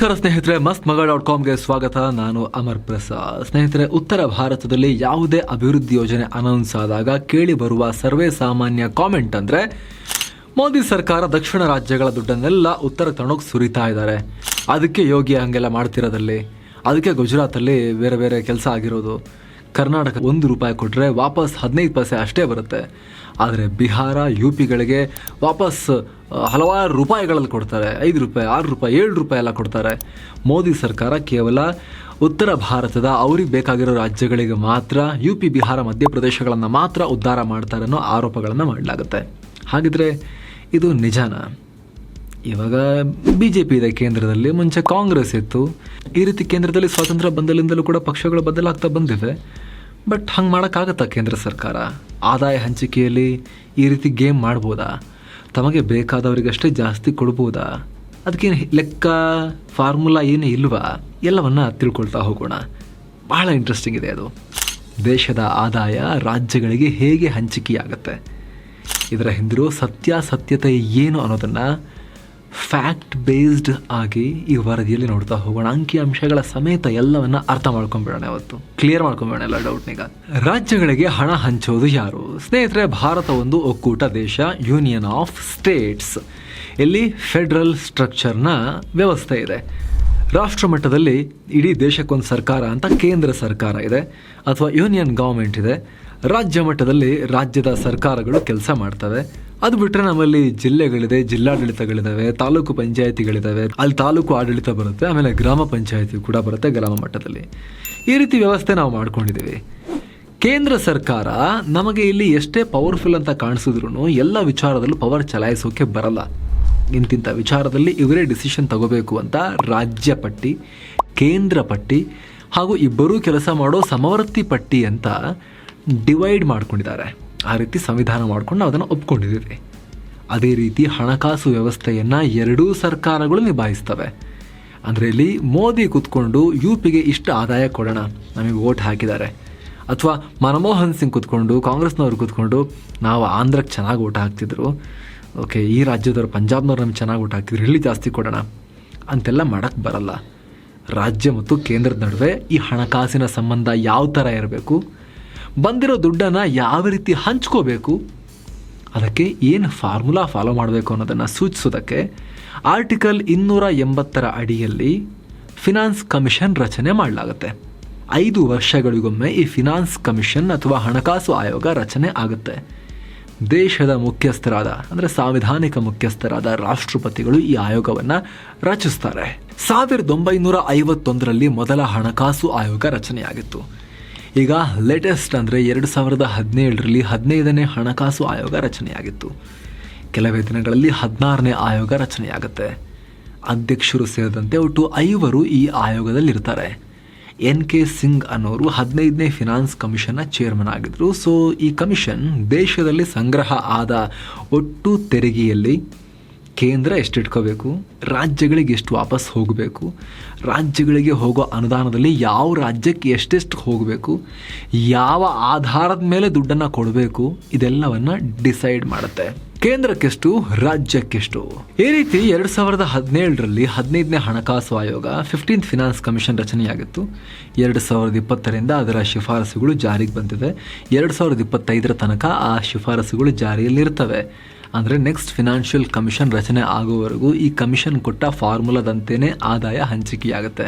ನಮಸ್ಕಾರ ಸ್ನೇಹಿತರೆ ಮಸ್ತ್ ಮಗ ಡಾಟ್ ಕಾಮ್ಗೆ ಸ್ವಾಗತ. ನಾನು ಅಮರ್ ಪ್ರಸಾದ್. ಸ್ನೇಹಿತರೆ, ಉತ್ತರ ಭಾರತದಲ್ಲಿ ಯಾವುದೇ ಅಭಿವೃದ್ಧಿ ಯೋಜನೆ ಅನೌನ್ಸ್ ಆದಾಗ ಕೇಳಿ ಬರುವ ಸರ್ವೇ ಸಾಮಾನ್ಯ ಕಾಮೆಂಟ್ ಅಂದರೆ, ಮೋದಿ ಸರ್ಕಾರ ದಕ್ಷಿಣ ರಾಜ್ಯಗಳ ದುಡ್ಡನ್ನೆಲ್ಲ ಉತ್ತರ ತಣೋಕ್ ಸುರಿತಾ ಇದ್ದಾರೆ. ಅದಕ್ಕೆ ಯೋಗಿ ಹಂಗೆಲ್ಲ ಮಾಡ್ತಿರೋದಲ್ಲಿ. ಅದಕ್ಕೆ ಗುಜರಾತಲ್ಲಿ ಬೇರೆ ಬೇರೆ ಕೆಲಸ ಆಗಿರೋದು. ಕರ್ನಾಟಕ ಒಂದು ರೂಪಾಯಿ ಕೊಟ್ಟರೆ ವಾಪಸ್ ಹದಿನೈದು ಪೈಸೆ ಅಷ್ಟೇ ಬರುತ್ತೆ. ಆದರೆ ಬಿಹಾರ ಯು ಪಿಗಳಿಗೆ ವಾಪಸ್ ಹಲವಾರು ರೂಪಾಯಿಗಳಲ್ಲಿ ಕೊಡ್ತಾರೆ. ಐದು ರೂಪಾಯಿ, ಆರು ರೂಪಾಯಿ, ಏಳು ರೂಪಾಯಿ ಎಲ್ಲ ಕೊಡ್ತಾರೆ. ಮೋದಿ ಸರ್ಕಾರ ಕೇವಲ ಉತ್ತರ ಭಾರತದ ಅವ್ರಿಗೆ ಬೇಕಾಗಿರೋ ರಾಜ್ಯಗಳಿಗೆ ಮಾತ್ರ ಯು ಪಿ ಬಿಹಾರ, ಮಧ್ಯಪ್ರದೇಶಗಳನ್ನು ಮಾತ್ರ ಉದ್ಧಾರ ಮಾಡ್ತಾರೆ ಅನ್ನೋ ಆರೋಪಗಳನ್ನು ಮಾಡಲಾಗುತ್ತೆ. ಹಾಗಿದ್ರೆ ಇದು ನಿಜಾನ? ಇವಾಗ ಬಿ ಜೆ ಪಿ ಇದೆ ಕೇಂದ್ರದಲ್ಲಿ, ಮುಂಚೆ ಕಾಂಗ್ರೆಸ್ ಇತ್ತು. ಈ ರೀತಿ ಕೇಂದ್ರದಲ್ಲಿ ಸ್ವಾತಂತ್ರ್ಯ ಬಂದಲಿಂದಲೂ ಕೂಡ ಪಕ್ಷಗಳು ಬದಲಾಗ್ತಾ ಬಂದಿವೆ. ಬಟ್ ಹಂಗೆ ಮಾಡೋಕ್ಕಾಗತ್ತಾ ಕೇಂದ್ರ ಸರ್ಕಾರ? ಆದಾಯ ಹಂಚಿಕೆಯಲ್ಲಿ ಈ ರೀತಿ ಗೇಮ್ ಮಾಡ್ಬೋದಾ? ತಮಗೆ ಬೇಕಾದವರಿಗಷ್ಟೇ ಜಾಸ್ತಿ ಕೊಡ್ಬೋದಾ? ಅದಕ್ಕೇನು ಲೆಕ್ಕ, ಫಾರ್ಮುಲಾ ಏನೇ ಇಲ್ವಾ? ಎಲ್ಲವನ್ನ ತಿಳ್ಕೊಳ್ತಾ ಹೋಗೋಣ. ಬಹಳ ಇಂಟ್ರೆಸ್ಟಿಂಗ್ ಇದೆ ಅದು. ದೇಶದ ಆದಾಯ ರಾಜ್ಯಗಳಿಗೆ ಹೇಗೆ ಹಂಚಿಕೆಯಾಗತ್ತೆ? ಇದರ ಹಿಂದಿರೋ ಸತ್ಯಾಸತ್ಯತೆ ಏನು ಅನ್ನೋದನ್ನು ಫ್ಯಾಕ್ಟ್ ಬೇಸ್ಡ್ ಆಗಿ ಈ ವರದಿಯಲ್ಲಿ ನೋಡ್ತಾ ಹೋಗೋಣ. ಅಂಕಿ ಅಂಶಗಳ ಸಮೇತ ಎಲ್ಲವನ್ನ ಅರ್ಥ ಮಾಡ್ಕೊಂಬಿಡೋಣ ಅವತ್ತು ಕ್ಲಿಯರ್ ಮಾಡ್ಕೊಂಬಿಡೋಣ ಎಲ್ಲ ಡೌಟ್ನಿಗ ರಾಜ್ಯಗಳಿಗೆ ಹಣ ಹಂಚೋದು ಯಾರು? ಸ್ನೇಹಿತರೆ, ಭಾರತ ಒಂದು ಒಕ್ಕೂಟ ದೇಶ ಯೂನಿಯನ್ ಆಫ್ ಸ್ಟೇಟ್ಸ್ ಇಲ್ಲಿ ಫೆಡರಲ್ ಸ್ಟ್ರಕ್ಚರ್ನ ವ್ಯವಸ್ಥೆ ಇದೆ. ರಾಷ್ಟ್ರ ಮಟ್ಟದಲ್ಲಿ ಇಡೀ ದೇಶಕ್ಕೊಂದು ಸರ್ಕಾರ ಅಂತ ಕೇಂದ್ರ ಸರ್ಕಾರ ಇದೆ, ಅಥವಾ ಯೂನಿಯನ್ ಗೌರ್ಮೆಂಟ್ ಇದೆ. ರಾಜ್ಯ ಮಟ್ಟದಲ್ಲಿ ರಾಜ್ಯದ ಸರ್ಕಾರಗಳು ಕೆಲಸ ಮಾಡ್ತವೆ. ಅದು ಬಿಟ್ಟರೆ ನಮ್ಮಲ್ಲಿ ಜಿಲ್ಲೆಗಳಿದೆ ಜಿಲ್ಲಾಡಳಿತಗಳಿದ್ದಾವೆ ತಾಲೂಕು ಪಂಚಾಯಿತಿಗಳಿದ್ದಾವೆ ಅಲ್ಲಿ ತಾಲೂಕು ಆಡಳಿತ ಬರುತ್ತೆ, ಆಮೇಲೆ ಗ್ರಾಮ ಪಂಚಾಯತಿ ಕೂಡ ಬರುತ್ತೆ ಗ್ರಾಮ ಮಟ್ಟದಲ್ಲಿ. ಈ ರೀತಿ ವ್ಯವಸ್ಥೆ ನಾವು ಮಾಡ್ಕೊಂಡಿದ್ದೀವಿ. ಕೇಂದ್ರ ಸರ್ಕಾರ ನಮಗೆ ಇಲ್ಲಿ ಎಷ್ಟೇ ಪವರ್ಫುಲ್ ಅಂತ ಕಾಣಿಸಿದ್ರು ಎಲ್ಲ ವಿಚಾರದಲ್ಲೂ ಪವರ್ ಚಲಾಯಿಸೋಕೆ ಬರಲ್ಲ. ಇಂತಿಂಥ ವಿಚಾರದಲ್ಲಿ ಇವರೇ ಡಿಸಿಷನ್ ತಗೋಬೇಕು ಅಂತ ರಾಜ್ಯ ಪಟ್ಟಿ, ಕೇಂದ್ರ ಪಟ್ಟಿ, ಹಾಗೂ ಇಬ್ಬರೂ ಕೆಲಸ ಮಾಡೋ ಸಮವರ್ತಿ ಪಟ್ಟಿ ಅಂತ ಡಿವೈಡ್ ಮಾಡ್ಕೊಂಡಿದ್ದಾರೆ. ಆ ರೀತಿ ಸಂವಿಧಾನ ಮಾಡ್ಕೊಂಡು ಅದನ್ನು ಒಪ್ಕೊಂಡಿದ್ದೀವಿ. ಅದೇ ರೀತಿ ಹಣಕಾಸು ವ್ಯವಸ್ಥೆಯನ್ನು ಎರಡೂ ಸರ್ಕಾರಗಳು ನಿಭಾಯಿಸ್ತವೆ. ಅಂದರೆ ಇಲ್ಲಿ ಮೋದಿ ಕೂತ್ಕೊಂಡು ಯು ಪಿಗೆ ಇಷ್ಟು ಆದಾಯ ಕೊಡೋಣ, ನಮಗೆ ವೋಟ್ ಹಾಕಿದ್ದಾರೆ. ಅಥವಾ ಮನಮೋಹನ್ ಸಿಂಗ್ ಕೂತ್ಕೊಂಡು, ಕಾಂಗ್ರೆಸ್ನವ್ರು ಕೂತ್ಕೊಂಡು, ನಾವು ಆಂಧ್ರಕ್ಕೆ ಚೆನ್ನಾಗಿ ಓಟ್ ಹಾಕ್ತಿದ್ರು. ಓಕೆ, ಈ ರಾಜ್ಯದವರು ಪಂಜಾಬ್ನವ್ರು ನಮ್ಗೆ ಚೆನ್ನಾಗಿ ಓಟ್ ಹಾಕ್ತಿದ್ರು, ಇಲ್ಲಿ ಜಾಸ್ತಿ ಕೊಡೋಣ. ಅಂತೆಲ್ಲ ಮಾಡೋಕ್ಕೆ ಬರಲ್ಲ. ರಾಜ್ಯ ಮತ್ತು ಕೇಂದ್ರದ ನಡುವೆ ಈ ಹಣಕಾಸಿನ ಸಂಬಂಧ ಯಾವ ಥರ ಇರಬೇಕು? ಬಂದಿರೋ ದುಡ್ಡನ್ನು ಯಾವ ರೀತಿ ಹಂಚ್ಕೋಬೇಕು? ಅದಕ್ಕೆ ಏನು ಫಾರ್ಮುಲಾ ಫಾಲೋ ಮಾಡಬೇಕು ಅನ್ನೋದನ್ನು ಸೂಚಿಸೋದಕ್ಕೆ ಆರ್ಟಿಕಲ್ ಇನ್ನೂರ ಎಂಬತ್ತರ ಅಡಿಯಲ್ಲಿ ಫಿನಾನ್ಸ್ ಕಮಿಷನ್ ರಚನೆ ಮಾಡಲಾಗುತ್ತೆ. ಐದು ವರ್ಷಗಳಿಗೊಮ್ಮೆ ಈ ಫಿನಾನ್ಸ್ ಕಮಿಷನ್ ಅಥವಾ ಹಣಕಾಸು ಆಯೋಗ ರಚನೆ ಆಗುತ್ತೆ. ದೇಶದ ಮುಖ್ಯಸ್ಥರಾದ, ಅಂದರೆ ಸಾಂವಿಧಾನಿಕ ಮುಖ್ಯಸ್ಥರಾದ ರಾಷ್ಟ್ರಪತಿಗಳು ಈ ಆಯೋಗವನ್ನು ರಚಿಸ್ತಾರೆ. ಸಾವಿರದ ಒಂಬೈನೂರ ಐವತ್ತೊಂದರಲ್ಲಿ ಮೊದಲ ಹಣಕಾಸು ಆಯೋಗ ರಚನೆಯಾಗಿತ್ತು. ಈಗ ಲೇಟೆಸ್ಟ್ ಅಂದರೆ ಎರಡು ಸಾವಿರದ ಹದಿನೇಳರಲ್ಲಿ ಹದಿನೈದನೇ ಹಣಕಾಸು ಆಯೋಗ ರಚನೆಯಾಗಿತ್ತು. ಕೆಲವೇ ದಿನಗಳಲ್ಲಿ ಹದಿನಾರನೇ ಆಯೋಗ ರಚನೆಯಾಗುತ್ತೆ. ಅಧ್ಯಕ್ಷರು ಸೇರಿದಂತೆ ಒಟ್ಟು ಐವರು ಈ ಆಯೋಗದಲ್ಲಿರ್ತಾರೆ. ಎನ್ ಕೆ ಸಿಂಗ್ ಅನ್ನೋರು ಹದಿನೈದನೇ ಫಿನಾನ್ಸ್ ಕಮಿಷನ್ನ ಚೇರ್ಮನ್ ಆಗಿದ್ದರು ಸೊ ಈ ಕಮಿಷನ್ ದೇಶದಲ್ಲಿ ಸಂಗ್ರಹ ಆದ ಒಟ್ಟು ತೆರಿಗೆಯಲ್ಲಿ ಕೇಂದ್ರ ಎಷ್ಟು ಇಟ್ಕೋಬೇಕು ರಾಜ್ಯಗಳಿಗೆ ಎಷ್ಟು ವಾಪಸ್ ಹೋಗಬೇಕು? ರಾಜ್ಯಗಳಿಗೆ ಹೋಗೋ ಅನುದಾನದಲ್ಲಿ ಯಾವ ರಾಜ್ಯಕ್ಕೆ ಎಷ್ಟೆಷ್ಟು ಹೋಗಬೇಕು? ಯಾವ ಆಧಾರದ ಮೇಲೆ ದುಡ್ಡನ್ನು ಕೊಡಬೇಕು? ಇದೆಲ್ಲವನ್ನು ಡಿಸೈಡ್ ಮಾಡುತ್ತೆ. ಕೇಂದ್ರಕ್ಕೆಷ್ಟು? ರಾಜ್ಯಕ್ಕೆಷ್ಟು? ಈ ರೀತಿ ಎರಡು ಸಾವಿರದ ಹದಿನೇಳರಲ್ಲಿ ಹದಿನೈದನೇ ಹಣಕಾಸು ಆಯೋಗ ಫಿಫ್ಟೀನ್ತ್ ಫಿನಾನ್ಸ್ ಕಮಿಷನ್ ರಚನೆಯಾಗಿತ್ತು. ಎರಡು ಸಾವಿರದ ಇಪ್ಪತ್ತರಿಂದ ಅದರ ಶಿಫಾರಸುಗಳು ಜಾರಿಗೆ ಬಂದಿದೆ ಎರಡು ಸಾವಿರದ ಇಪ್ಪತ್ತೈದರ ತನಕ ಆ ಶಿಫಾರಸುಗಳು ಜಾರಿಯಲ್ಲಿರ್ತವೆ. ಅಂದರೆ ನೆಕ್ಸ್ಟ್ ಫಿನಾನ್ಷಿಯಲ್ ಕಮಿಷನ್ ರಚನೆ ಆಗುವವರೆಗೂ ಈ ಕಮಿಷನ್ ಕೊಟ್ಟ ಫಾರ್ಮುಲಾದಂತೆಯೇ ಆದಾಯ ಹಂಚಿಕೆಯಾಗುತ್ತೆ.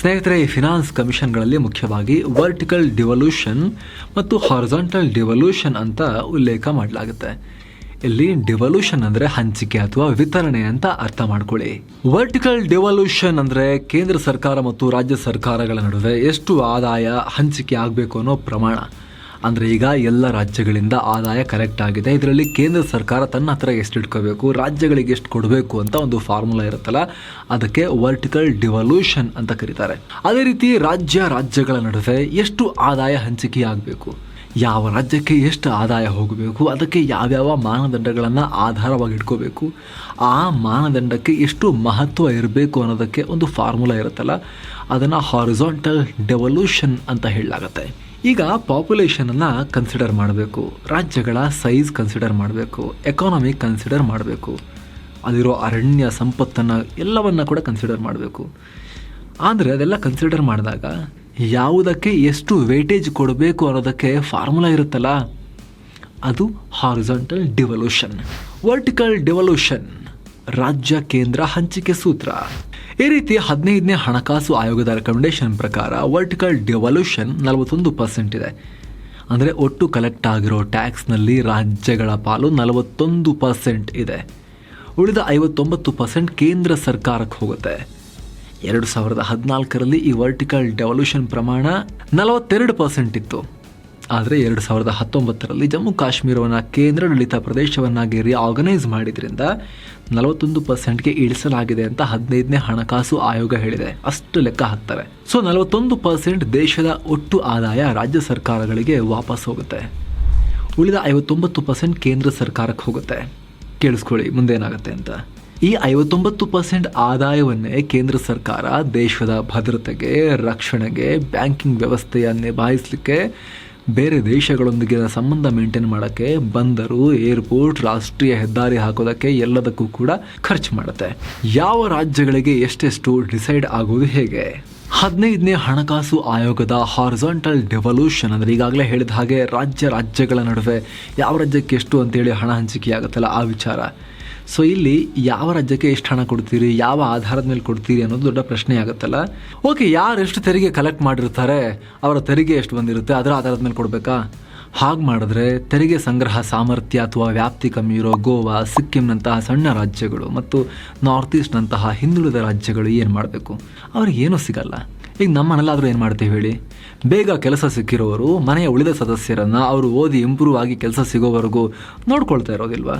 ಸ್ನೇಹಿತರೆ, ಈ ಫಿನಾನ್ಸ್ ಕಮಿಷನ್ಗಳಲ್ಲಿ ಮುಖ್ಯವಾಗಿ ವರ್ಟಿಕಲ್ ಡಿವಲ್ಯೂಷನ್ ಮತ್ತು ಹಾರಿಜಾಂಟಲ್ ಡಿವಲ್ಯೂಷನ್ ಅಂತ ಉಲ್ಲೇಖ ಮಾಡಲಾಗುತ್ತೆ. ಇಲ್ಲಿ ಡಿವಲ್ಯೂಷನ್ ಅಂದರೆ ಹಂಚಿಕೆ ಅಥವಾ ವಿತರಣೆ ಅಂತ ಅರ್ಥ ಮಾಡ್ಕೊಳ್ಳಿ. ವರ್ಟಿಕಲ್ ಡಿವಲ್ಯೂಷನ್ ಅಂದರೆ ಕೇಂದ್ರ ಸರ್ಕಾರ ಮತ್ತು ರಾಜ್ಯ ಸರ್ಕಾರಗಳ ನಡುವೆ ಎಷ್ಟು ಆದಾಯ ಹಂಚಿಕೆ ಆಗಬೇಕು ಅನ್ನೋ ಪ್ರಮಾಣ. ಅಂದರೆ ಈಗ ಎಲ್ಲ ರಾಜ್ಯಗಳಿಂದ ಆದಾಯ ಕಲೆಕ್ಟ್ ಆಗಿದೆ. ಇದರಲ್ಲಿ ಕೇಂದ್ರ ಸರ್ಕಾರ ತನ್ನ ಹತ್ರ ಎಷ್ಟು ಇಟ್ಕೋಬೇಕು, ರಾಜ್ಯಗಳಿಗೆ ಎಷ್ಟು ಕೊಡಬೇಕು ಅಂತ ಒಂದು ಫಾರ್ಮುಲಾ ಇರುತ್ತಲ್ಲ, ಅದಕ್ಕೆ ವರ್ಟಿಕಲ್ ಡಿವಲ್ಯೂಷನ್ ಅಂತ ಕರೀತಾರೆ. ಅದೇ ರೀತಿ ರಾಜ್ಯ ರಾಜ್ಯಗಳ ನಡುವೆ ಎಷ್ಟು ಆದಾಯ ಹಂಚಿಕೆ ಆಗಬೇಕು? ಯಾವ ರಾಜ್ಯಕ್ಕೆ ಎಷ್ಟು ಆದಾಯ ಹೋಗಬೇಕು? ಅದಕ್ಕೆ ಯಾವ್ಯಾವ ಮಾನದಂಡಗಳನ್ನು ಆಧಾರವಾಗಿ ಇಟ್ಕೋಬೇಕು? ಆ ಮಾನದಂಡಕ್ಕೆ ಎಷ್ಟು ಮಹತ್ವ ಇರಬೇಕು ಅನ್ನೋದಕ್ಕೆ ಒಂದು ಫಾರ್ಮುಲಾ ಇರುತ್ತಲ್ಲ, ಅದನ್ನು ಹಾರಿಜಾಂಟಲ್ ಡೆವಲ್ಯೂಷನ್ ಅಂತ ಹೇಳಲಾಗತ್ತೆ. ಈಗ ಪಾಪ್ಯುಲೇಷನನ್ನು ಕನ್ಸಿಡರ್ ಮಾಡಬೇಕು. ರಾಜ್ಯಗಳ ಸೈಜ್ ಕನ್ಸಿಡರ್ ಮಾಡಬೇಕು. ಎಕಾನಮಿ ಕನ್ಸಿಡರ್ ಮಾಡಬೇಕು. ಅಲ್ಲಿರೋ ಅರಣ್ಯ ಸಂಪತ್ತನ್ನು ಎಲ್ಲವನ್ನ ಕೂಡ ಕನ್ಸಿಡರ್ ಮಾಡಬೇಕು. ಆದರೆ ಅದೆಲ್ಲ ಕನ್ಸಿಡರ್ ಮಾಡಿದಾಗ ಯಾವುದಕ್ಕೆ ಎಷ್ಟು ವೇಟೇಜ್ ಕೊಡಬೇಕು ಅನ್ನೋದಕ್ಕೆ ಫಾರ್ಮುಲಾ ಇರುತ್ತಲ್ಲ? ಅದು ಹಾರಿಜಾಂಟಲ್ ಡಿವಲ್ಯೂಷನ್ ವರ್ಟಿಕಲ್ ಡಿವಲ್ಯೂಷನ್ ರಾಜ್ಯ ಕೇಂದ್ರ ಹಂಚಿಕೆ ಸೂತ್ರ. ಈ ರೀತಿ ಹದಿನೈದನೇ ಹಣಕಾಸು ಆಯೋಗದ ರೆಕಮೆಂಡೇಶನ್ ಪ್ರಕಾರ ವರ್ಟಿಕಲ್ ಡೆವಲ್ಯೂಷನ್ ನಲವತ್ತೊಂದು ಪರ್ಸೆಂಟ್ ಇದೆ. ಅಂದರೆ ಒಟ್ಟು ಕಲೆಕ್ಟ್ ಆಗಿರೋ ಟ್ಯಾಕ್ಸ್ನಲ್ಲಿ ರಾಜ್ಯಗಳ ಪಾಲು ನಲವತ್ತೊಂದು ಪರ್ಸೆಂಟ್ ಇದೆ. ಉಳಿದ ಐವತ್ತೊಂಬತ್ತು ಪರ್ಸೆಂಟ್ ಕೇಂದ್ರ ಸರ್ಕಾರಕ್ಕೆ ಹೋಗುತ್ತೆ. ಎರಡು ಸಾವಿರದ ಹದಿನಾಲ್ಕರಲ್ಲಿ ಈ ವರ್ಟಿಕಲ್ ಡೆವಲ್ಯೂಷನ್ ಪ್ರಮಾಣ ನಲವತ್ತೆರಡು ಪರ್ಸೆಂಟ್ ಇತ್ತು. ಆದರೆ ಎರಡು ಸಾವಿರದ ಹತ್ತೊಂಬತ್ತರಲ್ಲಿ ಜಮ್ಮು ಕಾಶ್ಮೀರವನ್ನು ಕೇಂದ್ರಾಡಳಿತ ಪ್ರದೇಶವನ್ನಾಗಿ ರಿಆರ್ಗನೈಸ್ ಮಾಡಿದ್ರಿಂದ ನಲವತ್ತೊಂದು ಪರ್ಸೆಂಟ್ಗೆ ಇಳಿಸಲಾಗಿದೆ ಅಂತ ಹದಿನೈದನೇ ಹಣಕಾಸು ಆಯೋಗ ಹೇಳಿದೆ. ಅಷ್ಟು ಲೆಕ್ಕ ಹಾಕ್ತಾರೆ. ಸೊ ನಲವತ್ತೊಂದು ಪರ್ಸೆಂಟ್ ದೇಶದ ಒಟ್ಟು ಆದಾಯ ರಾಜ್ಯ ಸರ್ಕಾರಗಳಿಗೆ ವಾಪಸ್ ಹೋಗುತ್ತೆ. ಉಳಿದ ಐವತ್ತೊಂಬತ್ತು ಪರ್ಸೆಂಟ್ ಕೇಂದ್ರ ಸರ್ಕಾರಕ್ಕೆ ಹೋಗುತ್ತೆ. ಕೇಳಿಸ್ಕೊಳ್ಳಿ, ಮುಂದೇನಾಗುತ್ತೆ ಅಂತ. ಈ ಐವತ್ತೊಂಬತ್ತು ಪರ್ಸೆಂಟ್ ಆದಾಯವನ್ನೇ ಕೇಂದ್ರ ಸರ್ಕಾರ ದೇಶದ ಭದ್ರತೆಗೆ, ರಕ್ಷಣೆಗೆ, ಬ್ಯಾಂಕಿಂಗ್ ವ್ಯವಸ್ಥೆಯ ನಿಭಾಯಿಸಲಿಕ್ಕೆ ಬೇರೆ ದೇಶಗಳೊಂದಿಗಿನ ಸಂಬಂಧ ಮೇಂಟೈನ್ ಮಾಡೋಕ್ಕೆ ಬಂದರು ಏರ್ಪೋರ್ಟ್ ರಾಷ್ಟ್ರೀಯ ಹೆದ್ದಾರಿ ಹಾಕೋದಕ್ಕೆ ಎಲ್ಲದಕ್ಕೂ ಕೂಡ ಖರ್ಚು ಮಾಡುತ್ತೆ. ಯಾವ ರಾಜ್ಯಗಳಿಗೆ ಎಷ್ಟೆಷ್ಟು ಡಿಸೈಡ್ ಆಗೋದು ಹೇಗೆ? ಹದಿನೈದನೇ ಹಣಕಾಸು ಆಯೋಗದ ಹಾರಿಸಾಂಟಲ್ ಡೆವಲ್ಯೂಷನ್ ಅಂದರೆ ಈಗಾಗಲೇ ಹೇಳಿದ ಹಾಗೆ ರಾಜ್ಯ ರಾಜ್ಯಗಳ ನಡುವೆ ಯಾವ ರಾಜ್ಯಕ್ಕೆ ಎಷ್ಟು ಅಂತೇಳಿ ಹಣ ಹಂಚಿಕೆ ಆಗುತ್ತಲ್ಲ ಆ ವಿಚಾರ. ಸೊ ಇಲ್ಲಿ ಯಾವ ರಾಜ್ಯಕ್ಕೆ ಎಷ್ಟು ಹಣ ಕೊಡ್ತೀರಿ, ಯಾವ ಆಧಾರದ ಮೇಲೆ ಕೊಡ್ತೀರಿ ಅನ್ನೋದು ದೊಡ್ಡ ಪ್ರಶ್ನೆ ಆಗುತ್ತಲ್ಲ? ಓಕೆ ಯಾರು ಎಷ್ಟು ತೆರಿಗೆ ಕಲೆಕ್ಟ್ ಮಾಡಿರ್ತಾರೆ, ಅವರ ತೆರಿಗೆ ಎಷ್ಟು ಬಂದಿರುತ್ತೆ, ಅದರ ಆಧಾರದ ಮೇಲೆ ಕೊಡಬೇಕಾ? ಹಾಗೆ ಮಾಡಿದ್ರೆ ತೆರಿಗೆ ಸಂಗ್ರಹ ಸಾಮರ್ಥ್ಯ ಅಥವಾ ವ್ಯಾಪ್ತಿ ಕಮ್ಮಿ ಇರೋ ಗೋವಾ, ಸಿಕ್ಕಿಂನಂತಹ ಸಣ್ಣ ರಾಜ್ಯಗಳು ಮತ್ತು ನಾರ್ತ್ ಈಸ್ಟ್ನಂತಹ ಹಿಂದುಳಿದ ರಾಜ್ಯಗಳು ಏನು ಮಾಡಬೇಕು? ಅವ್ರಿಗೆ ಏನೂ ಸಿಗಲ್ಲ. ಈಗ ನಮ್ಮ ಮನೇಲಾದರೂ ಏನು ಮಾಡ್ತೀವಿ ಹೇಳಿ? ಬೇಗ ಕೆಲಸ ಸಿಕ್ಕಿರೋರು, ಮನೆಯ ಉಳಿದ ಸದಸ್ಯರನ್ನು ಅವರು ಓದಿ ಇಂಪ್ರೂವ್ ಆಗಿ ಕೆಲಸ ಸಿಗೋವರೆಗೂ ನೋಡ್ಕೊಳ್ತಾ ಇರೋದಿಲ್ವಾ?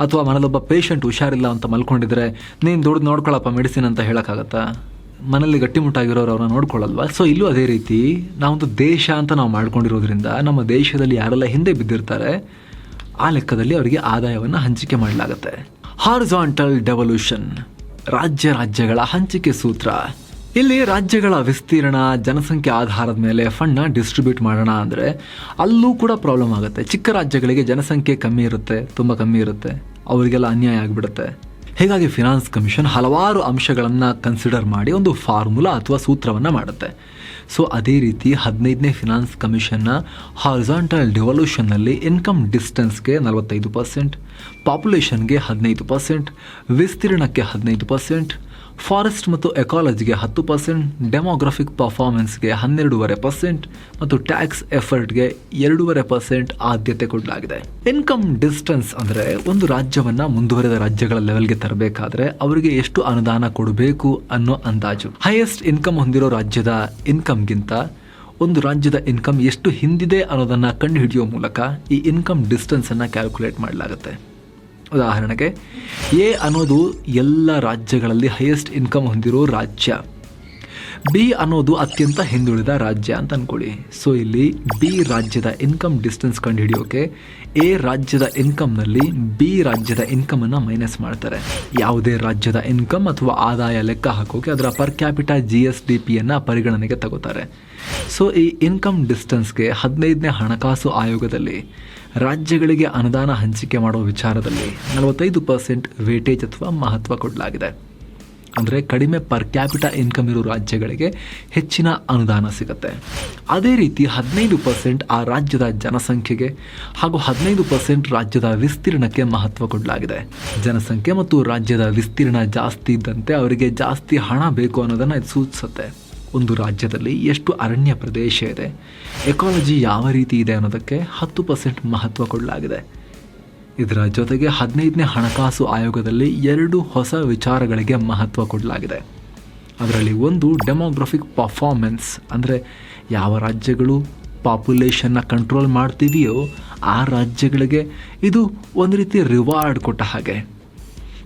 ಅಥವಾ ಮನೇಲೊಬ್ಬ ಪೇಷಂಟ್ ಹುಷಾರಿಲ್ಲ ಅಂತ ಮಲ್ಕೊಂಡಿದ್ರೆ, ನೀನು ದುಡ್ದು ನೋಡ್ಕೊಳ್ಳಪ್ಪ ಮೆಡಿಸಿನ್ ಅಂತ ಹೇಳೋಕ್ಕಾಗತ್ತಾ? ಮನೇಲಿ ಗಟ್ಟಿಮುಟ್ಟಾಗಿರೋರು ಅವ್ರನ್ನ ನೋಡ್ಕೊಳ್ಳಲ್ವಾ? ಸೊ ಇಲ್ಲೂ ಅದೇ ರೀತಿ ನಾವೊಂದು ದೇಶ ಅಂತ ನಾವು ಮಾಡ್ಕೊಂಡಿರೋದ್ರಿಂದ, ನಮ್ಮ ದೇಶದಲ್ಲಿ ಯಾರೆಲ್ಲ ಹಿಂದೆ ಬಿದ್ದಿರ್ತಾರೆ, ಆ ಲೆಕ್ಕದಲ್ಲಿ ಅವರಿಗೆ ಆದಾಯವನ್ನು ಹಂಚಿಕೆ ಮಾಡಲಾಗುತ್ತೆ. ಹಾರಿಜಾಂಟಲ್ ಡೆವಲ್ಯೂಷನ್ ರಾಜ್ಯ ರಾಜ್ಯಗಳ ಹಂಚಿಕೆ ಸೂತ್ರ. ಇಲ್ಲಿ ರಾಜ್ಯಗಳ ವಿಸ್ತೀರ್ಣ, ಜನಸಂಖ್ಯೆ ಆಧಾರದ ಮೇಲೆ ಫಂಡ್ನ ಡಿಸ್ಟ್ರಿಬ್ಯೂಟ್ ಮಾಡೋಣ ಅಂದರೆ ಅಲ್ಲೂ ಕೂಡ ಪ್ರಾಬ್ಲಮ್ ಆಗುತ್ತೆ. ಚಿಕ್ಕ ರಾಜ್ಯಗಳಿಗೆ ಜನಸಂಖ್ಯೆ ಕಮ್ಮಿ ಇರುತ್ತೆ, ತುಂಬ ಕಮ್ಮಿ ಇರುತ್ತೆ. ಅವರಿಗೆಲ್ಲ ಅನ್ಯಾಯ ಆಗಿಬಿಡುತ್ತೆ. ಹೀಗಾಗಿ ಫಿನಾನ್ಸ್ ಕಮಿಷನ್ ಹಲವಾರು ಅಂಶಗಳನ್ನು ಕನ್ಸಿಡರ್ ಮಾಡಿ ಒಂದು ಫಾರ್ಮುಲಾ ಅಥವಾ ಸೂತ್ರವನ್ನು ಮಾಡುತ್ತೆ. ಸೊ ಅದೇ ರೀತಿ ಹದಿನೈದನೇ ಫಿನಾನ್ಸ್ ಕಮಿಷನ್ನ ಹಾರಿಜಾಂಟಲ್ ಡಿವಲ್ಯೂಷನ್ನಲ್ಲಿ ಇನ್ಕಮ್ ಡಿಸ್ಟೆನ್ಸ್ಗೆ ನಲವತ್ತೈದು ಪರ್ಸೆಂಟ್ ಪಾಪ್ಯುಲೇಷನ್ಗೆ ಹದಿನೈದು ಪರ್ಸೆಂಟ್ ವಿಸ್ತೀರ್ಣಕ್ಕೆ ಹದಿನೈದು ಪರ್ಸೆಂಟ್ ಫಾರೆಸ್ಟ್ ಮತ್ತು ಎಕಾಲಜಿಗೆ ಹತ್ತು ಪರ್ಸೆಂಟ್ ಡೆಮೋಗ್ರಫಿಕ್ ಪರ್ಫಾರ್ಮೆನ್ಸ್ಗೆ ಹನ್ನೆರಡೂವರೆ ಪರ್ಸೆಂಟ್ ಮತ್ತು ಟ್ಯಾಕ್ಸ್ ಎಫರ್ಟ್ಗೆ ಎರಡೂವರೆ ಪರ್ಸೆಂಟ್ ಆದ್ಯತೆ ಕೊಡಲಾಗಿದೆ. ಇನ್ಕಮ್ ಡಿಸ್ಟೆನ್ಸ್ ಅಂದರೆ ಒಂದು ರಾಜ್ಯವನ್ನು ಮುಂದುವರೆದ ರಾಜ್ಯಗಳ ಲೆವೆಲ್ಗೆ ತರಬೇಕಾದ್ರೆ ಅವರಿಗೆ ಎಷ್ಟು ಅನುದಾನ ಕೊಡಬೇಕು ಅನ್ನೋ ಅಂದಾಜು. ಹೈಯೆಸ್ಟ್ ಇನ್ಕಮ್ ಹೊಂದಿರೋ ರಾಜ್ಯದ ಇನ್ಕಮ್ಗಿಂತ ಒಂದು ರಾಜ್ಯದ ಇನ್ಕಮ್ ಎಷ್ಟು ಹಿಂದಿದೆ ಅನ್ನೋದನ್ನು ಕಂಡುಹಿಡಿಯೋ ಮೂಲಕ ಈ ಇನ್ಕಮ್ ಡಿಸ್ಟೆನ್ಸನ್ನು ಕ್ಯಾಲ್ಕುಲೇಟ್ ಮಾಡಲಾಗುತ್ತೆ. ಉದಾಹರಣೆಗೆ, ಎ ಅನ್ನೋದು ಎಲ್ಲ ರಾಜ್ಯಗಳಲ್ಲಿ ಹೈಯೆಸ್ಟ್ ಇನ್ಕಮ್ ಹೊಂದಿರೋ ರಾಜ್ಯ. ಬಿ ಅನ್ನೋದು ಅತ್ಯಂತ ಹಿಂದುಳಿದ ರಾಜ್ಯ ಅಂತ ಅನ್ಕೊಳ್ಳಿ. ಸೊ ಇಲ್ಲಿ ಬಿ ರಾಜ್ಯದ ಇನ್ಕಮ್ ಡಿಸ್ಟೆನ್ಸ್ ಕಂಡುಹಿಡಿಯೋಕೆ ಎ ರಾಜ್ಯದ ಇನ್ಕಮ್ನಲ್ಲಿ ಬಿ ರಾಜ್ಯದ ಇನ್ಕಮನ್ನು ಮೈನಸ್ ಮಾಡ್ತಾರೆ. ಯಾವುದೇ ರಾಜ್ಯದ ಇನ್ಕಮ್ ಅಥವಾ ಆದಾಯ ಲೆಕ್ಕ ಹಾಕೋಕೆ ಅದರ per capita G S D ಪಿಯನ್ನು ಪರಿಗಣನೆಗೆ ತಗೋತಾರೆ. ಸೊ ಈ ಇನ್ಕಮ್ ಡಿಸ್ಟೆನ್ಸ್ಗೆ ಹದಿನೈದನೇ ಹಣಕಾಸು ಆಯೋಗದಲ್ಲಿ ರಾಜ್ಯಗಳಿಗೆ ಅನುದಾನ ಹಂಚಿಕೆ ಮಾಡುವ ವಿಚಾರದಲ್ಲಿ ನಲವತ್ತೈದು ಪರ್ಸೆಂಟ್ ವೇಟೇಜ್ ಅಥವಾ ಮಹತ್ವ ಕೊಡಲಾಗಿದೆ. ಅಂದರೆ ಕಡಿಮೆ ಪರ್ ಕ್ಯಾಪಿಟಾ ಇನ್ಕಮ್ ಇರೋ ರಾಜ್ಯಗಳಿಗೆ ಹೆಚ್ಚಿನ ಅನುದಾನ ಸಿಗುತ್ತೆ. ಅದೇ ರೀತಿ ಹದಿನೈದು ಪರ್ಸೆಂಟ್ ಆ ರಾಜ್ಯದ ಜನಸಂಖ್ಯೆಗೆ ಹಾಗೂ ಹದಿನೈದು ಪರ್ಸೆಂಟ್ ರಾಜ್ಯದ ವಿಸ್ತೀರ್ಣಕ್ಕೆ ಮಹತ್ವ ಕೊಡಲಾಗಿದೆ. ಜನಸಂಖ್ಯೆ ಮತ್ತು ರಾಜ್ಯದ ವಿಸ್ತೀರ್ಣ ಜಾಸ್ತಿ ಇದ್ದಂತೆ ಅವರಿಗೆ ಜಾಸ್ತಿ ಹಣ ಬೇಕು ಅನ್ನೋದನ್ನು ಇದು ಸೂಚಿಸುತ್ತೆ. ಒಂದು ರಾಜ್ಯದಲ್ಲಿ ಎಷ್ಟು ಅರಣ್ಯ ಪ್ರದೇಶ ಇದೆ? ಎಕಾಲಜಿ ಯಾವ ರೀತಿ ಇದೆ ಅನ್ನೋದಕ್ಕೆ ಹತ್ತು ಪರ್ಸೆಂಟ್ ಮಹತ್ವ ಕೊಡಲಾಗಿದೆ ಇದರ ಜೊತೆಗೆ ಹದಿನೈದನೇ ಹಣಕಾಸು ಆಯೋಗದಲ್ಲಿ ಎರಡು ಹೊಸ ವಿಚಾರಗಳಿಗೆ ಮಹತ್ವ ಕೊಡಲಾಗಿದೆ ಅದರಲ್ಲಿ ಒಂದು ಡೆಮೋಗ್ರಫಿಕ್ ಪರ್ಫಾರ್ಮೆನ್ಸ್ ಅಂದರೆ ಯಾವ ರಾಜ್ಯಗಳು ಪಾಪ್ಯುಲೇಷನ್ನ ಕಂಟ್ರೋಲ್ ಮಾಡ್ತಿದೆಯೋ ಆ ರಾಜ್ಯಗಳಿಗೆ ಇದು ಒಂದು ರೀತಿ ರಿವಾರ್ಡ್ ಕೊಟ್ಟ ಹಾಗೆ.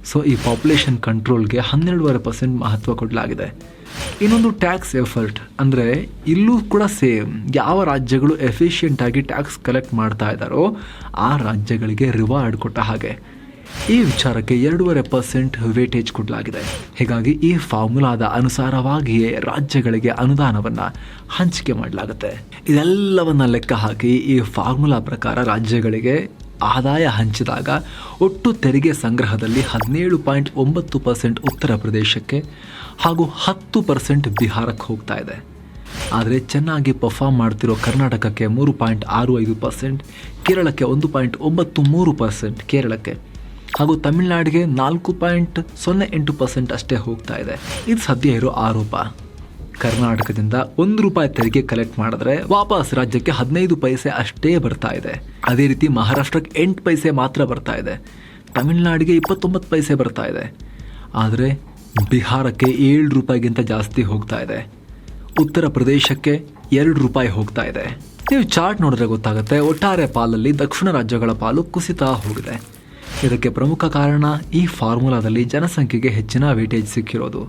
ಸೊ ಈ ಪಾಪ್ಯುಲೇಷನ್ ಕಂಟ್ರೋಲ್ಗೆ ಹನ್ನೆರಡೂವರೆ ಪರ್ಸೆಂಟ್ ಮಹತ್ವ ಕೊಡಲಾಗಿದೆ. ಇನ್ನೊಂದು ಟ್ಯಾಕ್ಸ್ ಎಫರ್ಟ್ ಅಂದರೆ ಇಲ್ಲೂ ಕೂಡ ಸೇಮ್ ಯಾವ ರಾಜ್ಯಗಳು ಎಫಿಷಿಯೆಂಟಾಗಿ ಟ್ಯಾಕ್ಸ್ ಕಲೆಕ್ಟ್ ಮಾಡ್ತಾ ಇದ್ದಾರೋ ಆ ರಾಜ್ಯಗಳಿಗೆ ರಿವಾರ್ಡ್ ಕೊಟ್ಟ ಹಾಗೆ. ಈ ವಿಚಾರಕ್ಕೆ ಎರಡೂವರೆ ಪರ್ಸೆಂಟ್ ವೇಟೇಜ್ ಕೊಡಲಾಗಿದೆ. ಹೀಗಾಗಿ ಈ ಫಾರ್ಮುಲಾದ ಅನುಸಾರವಾಗಿಯೇ ರಾಜ್ಯಗಳಿಗೆ ಅನುದಾನವನ್ನು ಹಂಚಿಕೆ ಮಾಡಲಾಗುತ್ತೆ. ಇದೆಲ್ಲವನ್ನ ಲೆಕ್ಕ ಹಾಕಿ ಈ ಫಾರ್ಮುಲಾ ಪ್ರಕಾರ ರಾಜ್ಯಗಳಿಗೆ ಆದಾಯ ಹಂಚಿದಾಗ ಒಟ್ಟು ತೆರಿಗೆ ಸಂಗ್ರಹದಲ್ಲಿ ಹದಿನೇಳು ಪಾಯಿಂಟ್ ಒಂಬತ್ತು ಪರ್ಸೆಂಟ್ ಉತ್ತರ ಪ್ರದೇಶಕ್ಕೆ ಹಾಗೂ ಹತ್ತು ಪರ್ಸೆಂಟ್ ಬಿಹಾರಕ್ಕೆ ಹೋಗ್ತಾ ಇದೆ. ಆದರೆ ಚೆನ್ನಾಗಿ ಪರ್ಫಾರ್ಮ್ ಮಾಡ್ತಿರೋ ಕರ್ನಾಟಕಕ್ಕೆ ಮೂರು ಪಾಯಿಂಟ್ ಆರು ಐದು ಪರ್ಸೆಂಟ್, ಕೇರಳಕ್ಕೆ ಒಂದು ಪಾಯಿಂಟ್ ಒಂಬತ್ತು ಮೂರು ಪರ್ಸೆಂಟ್ ಕೇರಳಕ್ಕೆ ಹಾಗೂ ತಮಿಳುನಾಡಿಗೆ ನಾಲ್ಕು ಪಾಯಿಂಟ್ ಸೊನ್ನೆ ಎಂಟು ಪರ್ಸೆಂಟ್ ಅಷ್ಟೇ ಹೋಗ್ತಾ ಇದೆ. ಇದು ಸದ್ಯ ಇರೋ ಆರೋಪ. ಕರ್ನಾಟಕದಿಂದ ಒಂದು ರೂಪಾಯಿ ತೆರಿಗೆ ಕಲೆಕ್ಟ್ ಮಾಡಿದ್ರೆ ವಾಪಸ್ ರಾಜ್ಯಕ್ಕೆ ಹದಿನೈದು ಪೈಸೆ ಅಷ್ಟೇ ಬರ್ತಾ ಇದೆ. ಅದೇ ರೀತಿ ಮಹಾರಾಷ್ಟ್ರಕ್ಕೆ ಎಂಟು ಪೈಸೆ ಮಾತ್ರ ಬರ್ತಾ ಇದೆ. ತಮಿಳುನಾಡಿಗೆ ಇಪ್ಪತ್ತೊಂಬತ್ತು ಪೈಸೆ ಬರ್ತಾ ಇದೆ. ಆದರೆ ಬಿಹಾರಕ್ಕೆ ಏಳು ರೂಪಾಯಿಗಿಂತ ಜಾಸ್ತಿ ಹೋಗ್ತಾ ಇದೆ. ಉತ್ತರ ಪ್ರದೇಶಕ್ಕೆ ಎರಡು ರೂಪಾಯಿ ಹೋಗ್ತಾ ಇದೆ. ನೀವು ಚಾರ್ಟ್ ನೋಡಿದ್ರೆ ಗೊತ್ತಾಗುತ್ತೆ, ಒಟ್ಟಾರೆ ಪಾಲಲ್ಲಿ ದಕ್ಷಿಣ ರಾಜ್ಯಗಳ ಪಾಲು ಕುಸಿತಾ ಹೋಗಿದೆ. ಇದಕ್ಕೆ ಪ್ರಮುಖ ಕಾರಣ ಈ ಫಾರ್ಮುಲಾದಲ್ಲಿ ಜನಸಂಖ್ಯೆಗೆ ಹೆಚ್ಚಿನ ವೇಟೇಜ್ ಸಿಕ್ಕಿರೋದು.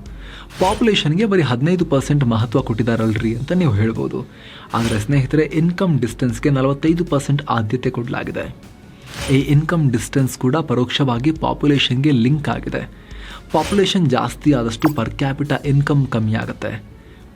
ಪಾಪ್ಯುಲೇಷನ್ಗೆ ಬರೀ ಹದಿನೈದು ಪರ್ಸೆಂಟ್ ಮಹತ್ವ ಕೊಟ್ಟಿದ್ದಾರಲ್ರಿ ಅಂತ ನೀವು ಹೇಳ್ಬೋದು. ಆದರೆ ಸ್ನೇಹಿತರೆ, ಇನ್ಕಮ್ ಡಿಸ್ಟೆನ್ಸ್ಗೆ ನಲವತ್ತೈದು ಪರ್ಸೆಂಟ್ ಆದ್ಯತೆ ಕೊಡಲಾಗಿದೆ. ಈ ಇನ್ಕಮ್ ಡಿಸ್ಟೆನ್ಸ್ ಕೂಡ ಪರೋಕ್ಷವಾಗಿ ಪಾಪ್ಯುಲೇಷನ್ಗೆ ಲಿಂಕ್ ಆಗಿದೆ. ಪಾಪ್ಯುಲೇಷನ್ ಜಾಸ್ತಿ ಆದಷ್ಟು ಪರ್ ಕ್ಯಾಪಿಟ ಇನ್ಕಮ್ ಕಮ್ಮಿ ಆಗುತ್ತೆ.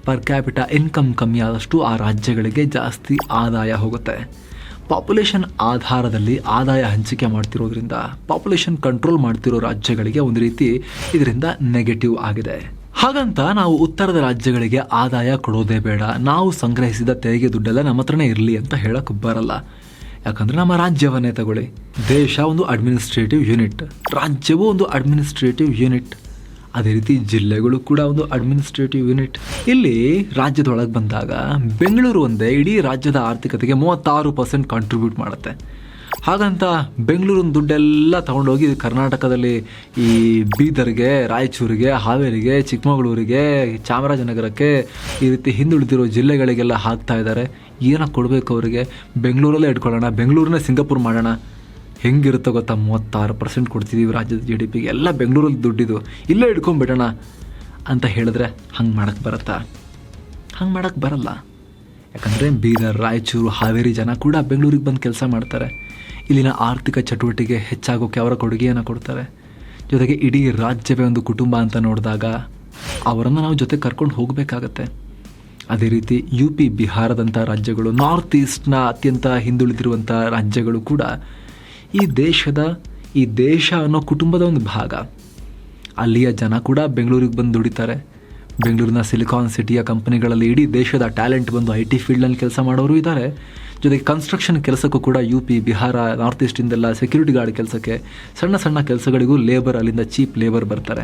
ಪರ್ ಕ್ಯಾಪಿಟ ಇನ್ಕಮ್ ಕಮ್ಮಿ ಆದಷ್ಟು ಆ ರಾಜ್ಯಗಳಿಗೆ ಜಾಸ್ತಿ ಆದಾಯ ಹೋಗುತ್ತೆ. ಪಾಪ್ಯುಲೇಷನ್ ಆಧಾರದಲ್ಲಿ ಆದಾಯ ಹಂಚಿಕೆ ಮಾಡ್ತಿರೋದ್ರಿಂದ, ಪಾಪ್ಯುಲೇಷನ್ ಕಂಟ್ರೋಲ್ ಮಾಡ್ತಿರೋ ರಾಜ್ಯಗಳಿಗೆ ಒಂದು ರೀತಿ ಇದರಿಂದ ನೆಗೆಟಿವ್ ಆಗಿದೆ. ಹಾಗಂತ ನಾವು ಉತ್ತರದ ರಾಜ್ಯಗಳಿಗೆ ಆದಾಯ ಕೊಡೋದೇ ಬೇಡ. ನಾವು ಸಂಗ್ರಹಿಸಿದ ತೆರಿಗೆ ದುಡ್ಡೆಲ್ಲ ನಮ್ಮ ಹತ್ರನೇ ಇರಲಿ ಅಂತ ಹೇಳಕ್ ಬರಲ್ಲ. ಯಾಕಂದ್ರೆ ನಮ್ಮ ರಾಜ್ಯವನ್ನೇ ತಗೊಳ್ಳಿ. ದೇಶ ಒಂದು ಅಡ್ಮಿನಿಸ್ಟ್ರೇಟಿವ್ ಯೂನಿಟ್ ರಾಜ್ಯವೂ ಒಂದು ಅಡ್ಮಿನಿಸ್ಟ್ರೇಟಿವ್ ಯೂನಿಟ್ ಅದೇ ರೀತಿ ಜಿಲ್ಲೆಗಳು ಕೂಡ ಒಂದು ಅಡ್ಮಿನಿಸ್ಟ್ರೇಟಿವ್ ಯೂನಿಟ್ ಇಲ್ಲಿ ರಾಜ್ಯದೊಳಗೆ ಬಂದಾಗ ಬೆಂಗಳೂರು ಒಂದೇ, ಇಡೀ ರಾಜ್ಯದ ಆರ್ಥಿಕತೆಗೆ ಮೂವತ್ತಾರು ಪರ್ಸೆಂಟ್ ಕಾಂಟ್ರಿಬ್ಯೂಟ್ ಮಾಡುತ್ತೆ. ಹಾಗಂತ ಬೆಂಗಳೂರಿನ ದುಡ್ಡೆಲ್ಲ ತೊಗೊಂಡೋಗಿ ಕರ್ನಾಟಕದಲ್ಲಿ ಈ ಬೀದರ್ಗೆ, ರಾಯಚೂರಿಗೆ, ಹಾವೇರಿಗೆ, ಚಿಕ್ಕಮಗಳೂರಿಗೆ, ಚಾಮರಾಜನಗರಕ್ಕೆ ಈ ರೀತಿ ಹಿಂದುಳಿದಿರೋ ಜಿಲ್ಲೆಗಳಿಗೆಲ್ಲ ಹಾಕ್ತಾ ಇದ್ದಾರೆ. ಏನಕ್ಕೆ ಕೊಡಬೇಕು ಅವರಿಗೆ? ಬೆಂಗಳೂರಲ್ಲೇ ಇಟ್ಕೊಳ್ಳೋಣ, ಬೆಂಗಳೂರನ್ನೇ ಸಿಂಗಾಪುರ್ ಮಾಡೋಣ. ಹೆಂಗಿರುತ್ತೋ ಗೊತ್ತಾ? ಮೂವತ್ತಾರು ಪರ್ಸೆಂಟ್ ಕೊಡ್ತಿದ್ದೀವಿ ರಾಜ್ಯದ ಜಿ ಡಿ ಪಿಗೆ ಎಲ್ಲ ಬೆಂಗಳೂರಲ್ಲಿ ದುಡ್ಡಿದು. ಇಲ್ಲೇ ಇಟ್ಕೊಂಡ್ಬಿಡೋಣ ಅಂತ ಹೇಳಿದ್ರೆ ಹಂಗೆ ಮಾಡೋಕ್ಕೆ ಬರುತ್ತಾ? ಹಂಗೆ ಮಾಡೋಕ್ಕೆ ಬರಲ್ಲ. ಯಾಕಂದರೆ ಬೀದರ್, ರಾಯಚೂರು, ಹಾವೇರಿ ಜನ ಕೂಡ ಬೆಂಗಳೂರಿಗೆ ಬಂದು ಕೆಲಸ ಮಾಡ್ತಾರೆ. ಇಲ್ಲಿನ ಆರ್ಥಿಕ ಚಟುವಟಿಕೆ ಹೆಚ್ಚಾಗೋಕ್ಕೆ ಅವರ ಕೊಡುಗೆಯನ್ನು ಕೊಡ್ತಾರೆ. ಜೊತೆಗೆ ಇಡೀ ರಾಜ್ಯವೇ ಒಂದು ಕುಟುಂಬ ಅಂತ ನೋಡಿದಾಗ ಅವರನ್ನು ನಾವು ಜೊತೆ ಕರ್ಕೊಂಡು ಹೋಗಬೇಕಾಗತ್ತೆ. ಅದೇ ರೀತಿ ಯು ಪಿ ಬಿಹಾರದಂಥ ರಾಜ್ಯಗಳು, ನಾರ್ತ್ ಈಸ್ಟ್ನ ಅತ್ಯಂತ ಹಿಂದುಳಿದಿರುವಂಥ ರಾಜ್ಯಗಳು ಕೂಡ ಈ ದೇಶದ, ಈ ದೇಶ ಅನ್ನೋ ಕುಟುಂಬದ ಒಂದು ಭಾಗ. ಅಲ್ಲಿಯ ಜನ ಕೂಡ ಬೆಂಗಳೂರಿಗೆ ಬಂದು ದುಡಿತಾರೆ. ಬೆಂಗಳೂರಿನ ಸಿಲಿಕಾನ್ ಸಿಟಿಯ ಕಂಪನಿಗಳಲ್ಲಿ ಇಡೀ ದೇಶದ ಟ್ಯಾಲೆಂಟ್ ಬಂದು ಐ ಟಿ ಫೀಲ್ಡ್ನಲ್ಲಿ ಕೆಲಸ ಮಾಡೋರು ಇದ್ದಾರೆ. ಜೊತೆಗೆ ಕನ್ಸ್ಟ್ರಕ್ಷನ್ ಕೆಲಸಕ್ಕೂ ಕೂಡ ಯು ಪಿ ಬಿಹಾರ ನಾರ್ತ್ ಈಸ್ಟಿಂದೆಲ್ಲ ಸೆಕ್ಯೂರಿಟಿ ಗಾರ್ಡ್ ಕೆಲಸಕ್ಕೆ ಸಣ್ಣ ಸಣ್ಣ ಕೆಲಸಗಳಿಗೂ ಲೇಬರ್ ಅಲ್ಲಿಂದ ಚೀಪ್ ಲೇಬರ್ ಬರ್ತಾರೆ.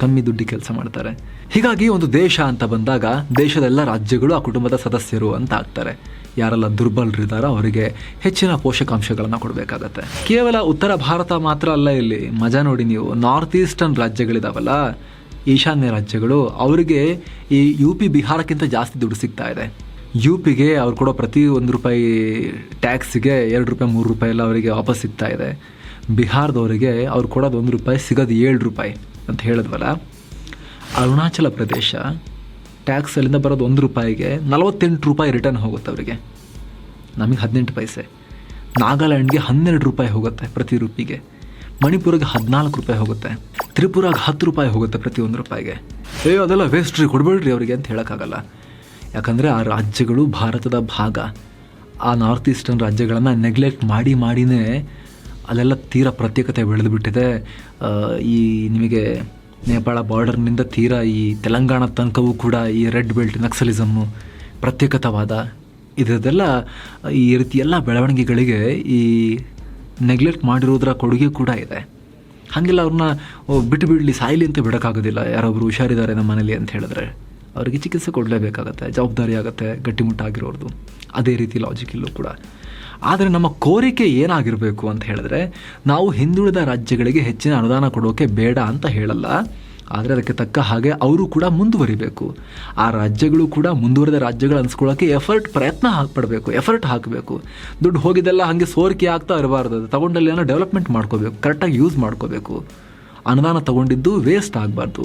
ಕಮ್ಮಿ ದುಡ್ಡಿ ಕೆಲಸ ಮಾಡ್ತಾರೆ. ಹೀಗಾಗಿ ಒಂದು ದೇಶ ಅಂತ ಬಂದಾಗ ದೇಶದ ಎಲ್ಲ ರಾಜ್ಯಗಳು ಆ ಕುಟುಂಬದ ಸದಸ್ಯರು ಅಂತ ಆಗ್ತಾರೆ. ಯಾರೆಲ್ಲ ದುರ್ಬಲರಿದ್ದಾರೋ ಅವರಿಗೆ ಹೆಚ್ಚಿನ ಪೋಷಕಾಂಶಗಳನ್ನು ಕೊಡಬೇಕಾಗತ್ತೆ. ಕೇವಲ ಉತ್ತರ ಭಾರತ ಮಾತ್ರ ಅಲ್ಲ ಇಲ್ಲಿ. ಮಜಾ ನೋಡಿ ನೀವು. ನಾರ್ತ್ ಈಸ್ಟರ್ನ್ ರಾಜ್ಯಗಳಿದಾವಲ್ಲ. ಈಶಾನ್ಯ ರಾಜ್ಯಗಳು ಅವರಿಗೆ ಈ ಯು ಪಿ ಬಿಹಾರಕ್ಕಿಂತ ಜಾಸ್ತಿ ದುಡ್ಡು ಸಿಗ್ತಾ ಇದೆ. ಯು ಪಿಗೆ ಅವ್ರು ಕೊಡೋ ಪ್ರತಿ ಒಂದು ರೂಪಾಯಿ ಟ್ಯಾಕ್ಸಿಗೆ ಎರಡು ರೂಪಾಯಿ, ಮೂರು ರೂಪಾಯಿ ಎಲ್ಲ ಅವರಿಗೆ ವಾಪಸ್ ಸಿಗ್ತಾ ಇದೆ. ಬಿಹಾರದವರಿಗೆ ಅವ್ರು ಕೊಡೋದು ಒಂದು ರೂಪಾಯಿ, ಸಿಗೋದು ಏಳು ರೂಪಾಯಿ ಅಂತ ಹೇಳಿದ್ವಲ್ಲ. ಅರುಣಾಚಲ ಪ್ರದೇಶ ಟ್ಯಾಕ್ಸ್ ಅಲ್ಲಿಂದ ಬರೋದು ಒಂದು ರೂಪಾಯಿಗೆ ನಲವತ್ತೆಂಟು ರೂಪಾಯಿ ರಿಟರ್ನ್ ಹೋಗುತ್ತೆ ಅವರಿಗೆ. ನಮಗೆ ಹದಿನೆಂಟು ಪೈಸೆ. ನಾಗಾಲ್ಯಾಂಡ್ಗೆ ಹನ್ನೆರಡು ರೂಪಾಯಿ ಹೋಗುತ್ತೆ ಪ್ರತಿ ರೂಪಿಗೆ ಮಣಿಪುರಿಗೆ ಹದಿನಾಲ್ಕು ರೂಪಾಯಿ ಹೋಗುತ್ತೆ. ತ್ರಿಪುರಾಗೆ ಹತ್ತು ರೂಪಾಯಿ ಹೋಗುತ್ತೆ ಪ್ರತಿ ಒಂದು ರೂಪಾಯಿಗೆ. ಏ, ಅದೆಲ್ಲ ವೇಸ್ಟ್ ರೀ, ಕೊಡಬೇಡ್ರಿ ಅವರಿಗೆ ಅಂತ ಹೇಳೋಕ್ಕಾಗಲ್ಲ. ಯಾಕಂದರೆ ಆ ರಾಜ್ಯಗಳು ಭಾರತದ ಭಾಗ. ಆ ನಾರ್ತ್ ಈಸ್ಟರ್ನ್ ರಾಜ್ಯಗಳನ್ನು ನೆಗ್ಲೆಕ್ಟ್ ಮಾಡಿ ಮಾಡಿನೇ ಅಲ್ಲೆಲ್ಲ ತೀರಾ ಪ್ರತ್ಯೇಕತೆ ಬೆಳೆದು ಬಿಟ್ಟಿದೆ ಈ ನಿಮಗೆ ನೇಪಾಳ ಬಾರ್ಡರ್ನಿಂದ ತೀರಾ ಈ ತೆಲಂಗಾಣ ತನಕವೂ ಕೂಡ ಈ ರೆಡ್ ಬೆಲ್ಟ್ ನಕ್ಸಲಿಸಮ್ಮು ಪ್ರತ್ಯೇಕತಾವಾದ ಇದರದೆಲ್ಲ ಈ ರೀತಿ ಎಲ್ಲ ಬೆಳವಣಿಗೆಗಳಿಗೆ ಈ ನೆಗ್ಲೆಕ್ಟ್ ಮಾಡಿರೋದ್ರ ಕೊಡುಗೆ ಕೂಡ ಇದೆ. ಹಾಗೆಲ್ಲ ಅವ್ರನ್ನ ಬಿಟ್ಟು ಬಿಡಲಿ, ಸಾಯ್ಲಿ ಅಂತ ಬಿಡೋಕ್ಕಾಗೋದಿಲ್ಲ. ಯಾರೊಬ್ಬರು ಹುಷಾರಿದ್ದಾರೆ ನಮ್ಮ ಮನೇಲಿ ಅಂತ ಹೇಳಿದ್ರೆ ಅವರಿಗೆ ಚಿಕಿತ್ಸೆ ಕೊಡಲೇಬೇಕಾಗತ್ತೆ, ಜವಾಬ್ದಾರಿ ಆಗುತ್ತೆ, ಗಟ್ಟಿಮುಟ್ಟಾಗಿರೋರ್ದು. ಅದೇ ರೀತಿ ಲಾಜಿಕ್ ಇಲ್ಲೂ ಕೂಡ. ಆದರೆ ನಮ್ಮ ಕೋರಿಕೆ ಏನಾಗಿರಬೇಕು ಅಂತ ಹೇಳಿದ್ರೆ ನಾವು ಹಿಂದುಳಿದ ರಾಜ್ಯಗಳಿಗೆ ಹೆಚ್ಚಿನ ಅನುದಾನ ಕೊಡೋಕೆ ಬೇಡ ಅಂತ ಹೇಳಲ್ಲ. ಆದರೆ ಅದಕ್ಕೆ ತಕ್ಕ ಹಾಗೆ ಅವರು ಕೂಡ ಮುಂದುವರಿಬೇಕು. ಆ ರಾಜ್ಯಗಳು ಕೂಡ ಮುಂದುವರೆದ ರಾಜ್ಯಗಳು ಅನ್ಸ್ಕೊಳ್ಳೋಕೆ ಎಫರ್ಟ್ ಪ್ರಯತ್ನ ಹಾಕ್ಪಡಬೇಕು ಎಫರ್ಟ್ ಹಾಕಬೇಕು. ದುಡ್ಡು ಹೋಗಿದ್ದೆಲ್ಲ ಹಾಗೆ ಸೋರಿಕೆ ಆಗ್ತಾ ಇರಬಾರ್ದು. ಅದು ತಗೊಂಡಲ್ಲಿ ಏನೋ ಡೆವಲಪ್ಮೆಂಟ್ ಮಾಡ್ಕೋಬೇಕು ಕರೆಕ್ಟಾಗಿ ಯೂಸ್ ಮಾಡ್ಕೋಬೇಕು. ಅನುದಾನ ತಗೊಂಡಿದ್ದು ವೇಸ್ಟ್ ಆಗಬಾರ್ದು.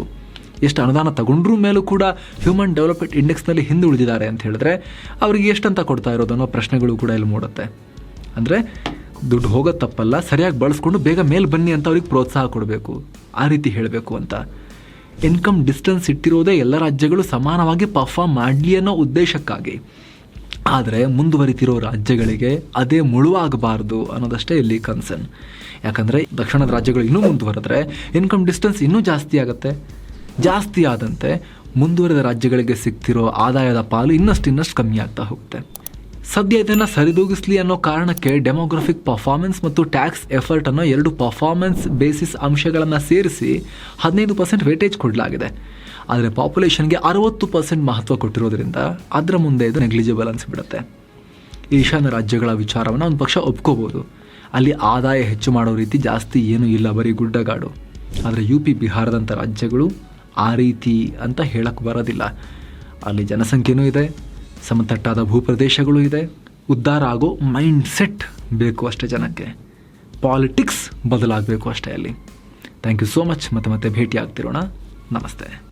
ಎಷ್ಟು ಅನುದಾನ ತಗೊಂಡ್ರೂ ಮೇಲೂ ಕೂಡ ಹ್ಯೂಮನ್ ಡೆವಲಪ್ಮೆಂಟ್ ಇಂಡೆಕ್ಸ್ನಲ್ಲಿ ಹಿಂದುಳಿದಿದ್ದಾರೆ ಅಂತ ಹೇಳಿದ್ರೆ ಅವರಿಗೆ ಎಷ್ಟಂತ ಕೊಡ್ತಾ ಇರೋದು ಅನ್ನೋ ಪ್ರಶ್ನೆಗಳು ಕೂಡ ಇಲ್ಲಿ ಮೂಡುತ್ತೆ. ಅಂದರೆ ದುಡ್ಡು ಹೋಗೋದು ತಪ್ಪಲ್ಲ, ಸರಿಯಾಗಿ ಬಳಸ್ಕೊಂಡು ಬೇಗ ಮೇಲೆ ಬನ್ನಿ ಅಂತ ಅವ್ರಿಗೆ ಪ್ರೋತ್ಸಾಹ ಕೊಡಬೇಕು. ಆ ರೀತಿ ಹೇಳಬೇಕು ಅಂತ. ಇನ್ಕಮ್ ಡಿಸ್ಟೆನ್ಸ್ ಇಟ್ಟಿರೋದೇ ಎಲ್ಲ ರಾಜ್ಯಗಳು ಸಮಾನವಾಗಿ ಪರ್ಫಾರ್ಮ್ ಮಾಡಲಿ ಅನ್ನೋ ಉದ್ದೇಶಕ್ಕಾಗಿ. ಆದರೆ ಮುಂದುವರಿತಿರೋ ರಾಜ್ಯಗಳಿಗೆ ಅದೇ ಮುಳುವಾಗಬಾರ್ದು ಅನ್ನೋದಷ್ಟೇ ಇಲ್ಲಿ ಕನ್ಸರ್ನ್ ಯಾಕಂದರೆ ದಕ್ಷಿಣದ ರಾಜ್ಯಗಳು ಇನ್ನೂ ಮುಂದುವರೆದ್ರೆ ಇನ್ಕಮ್ ಡಿಸ್ಟೆನ್ಸ್ ಇನ್ನೂ ಜಾಸ್ತಿ ಆಗುತ್ತೆ. ಜಾಸ್ತಿ ಆದಂತೆ ಮುಂದುವರೆದ ರಾಜ್ಯಗಳಿಗೆ ಸಿಗ್ತಿರೋ ಆದಾಯದ ಪಾಲು ಇನ್ನಷ್ಟು ಇನ್ನಷ್ಟು ಕಮ್ಮಿ ಆಗ್ತಾ ಹೋಗುತ್ತೆ. ಸದ್ಯ ಇದನ್ನು ಸರಿದೂಗಿಸ್ಲಿ ಅನ್ನೋ ಕಾರಣಕ್ಕೆ ಡೆಮೋಗ್ರಫಿಕ್ ಪರ್ಫಾರ್ಮೆನ್ಸ್ ಮತ್ತು ಟ್ಯಾಕ್ಸ್ ಎಫರ್ಟ್ ಅನ್ನೋ ಎರಡು ಪರ್ಫಾರ್ಮೆನ್ಸ್ ಬೇಸಿಸ್ ಅಂಶಗಳನ್ನು ಸೇರಿಸಿ ಹದಿನೈದು ಪರ್ಸೆಂಟ್ ವೇಟೇಜ್ ಕೊಡಲಾಗಿದೆ. ಆದರೆ ಪಾಪ್ಯುಲೇಷನ್ಗೆ ಅರವತ್ತು ಪರ್ಸೆಂಟ್ ಮಹತ್ವ ಕೊಟ್ಟಿರೋದ್ರಿಂದ ಅದರ ಮುಂದೆ ಇದು ನೆಗ್ಲಿಜಿಬಲ್ ಅನಿಸ್ಬಿಡುತ್ತೆ. ಈಶಾನ್ಯ ರಾಜ್ಯಗಳ ವಿಚಾರವನ್ನು ಒಂದು ಪಕ್ಷ ಒಪ್ಕೋಬೋದು. ಅಲ್ಲಿ ಆದಾಯ ಹೆಚ್ಚು ಮಾಡೋ ರೀತಿ ಜಾಸ್ತಿ ಏನೂ ಇಲ್ಲ ಬರೀ ಗುಡ್ಡಗಾಡು. ಆದರೆ ಯು ಪಿ ಬಿಹಾರದಂಥ ರಾಜ್ಯಗಳು ಆ ರೀತಿ ಅಂತ ಹೇಳಕ್ಕೆ ಬರೋದಿಲ್ಲ. ಅಲ್ಲಿ ಜನಸಂಖ್ಯೆನೂ ಇದೆ. ಸಮತಟ್ಟಾದ ಭೂಪ್ರದೇಶಗಳು ಇದೆ. ಉದ್ಧಾರ ಆಗೋ ಮೈಂಡ್ ಸೆಟ್ ಬೇಕು ಅಷ್ಟೇ ಜನಕ್ಕೆ. ಪಾಲಿಟಿಕ್ಸ್ ಬದಲಾಗಬೇಕು ಅಷ್ಟೇ ಅಲ್ಲಿ. ಥ್ಯಾಂಕ್ ಯು ಸೋ ಮಚ್ ಮತ್ತೆ ಮತ್ತೆ ಭೇಟಿ ಆಗ್ತಿರೋಣ ನಮಸ್ತೆ.